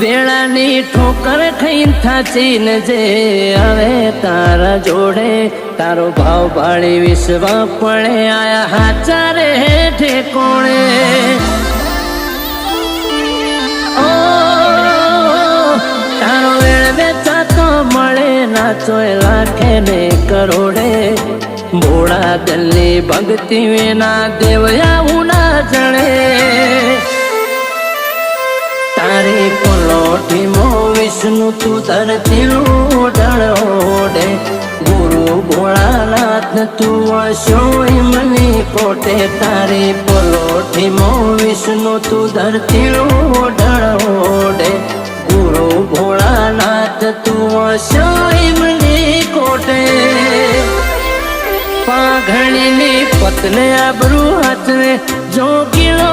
વેળાની ઠોકર ખાઈને થાચીને જે આવે તારા જોડે, તારો ભાવ ભાળી વિશ્વ પડે આયા હાચા રે ઠેકોણે. તારો વેળ વેચાતો મળે નાચોય લાખે ને કરોડે. ભોળા દલ્લી ભક્તિ વિના દેવયા ઉના જણે. પલોઠી મો વિષ્ણુ, તું ધરતીનું ઢળોડે. ગુરુ ભોળાનાથ તું અશોય મની કોટે તારી પલોઠી મો વિષ્ણુ, તું ધરતીનું ઢળોડે. ગુરુ ભોળાનાથ તું અશોય મની કોટે પાઘણીની પતને આબરૂ હાથને જો ગીળો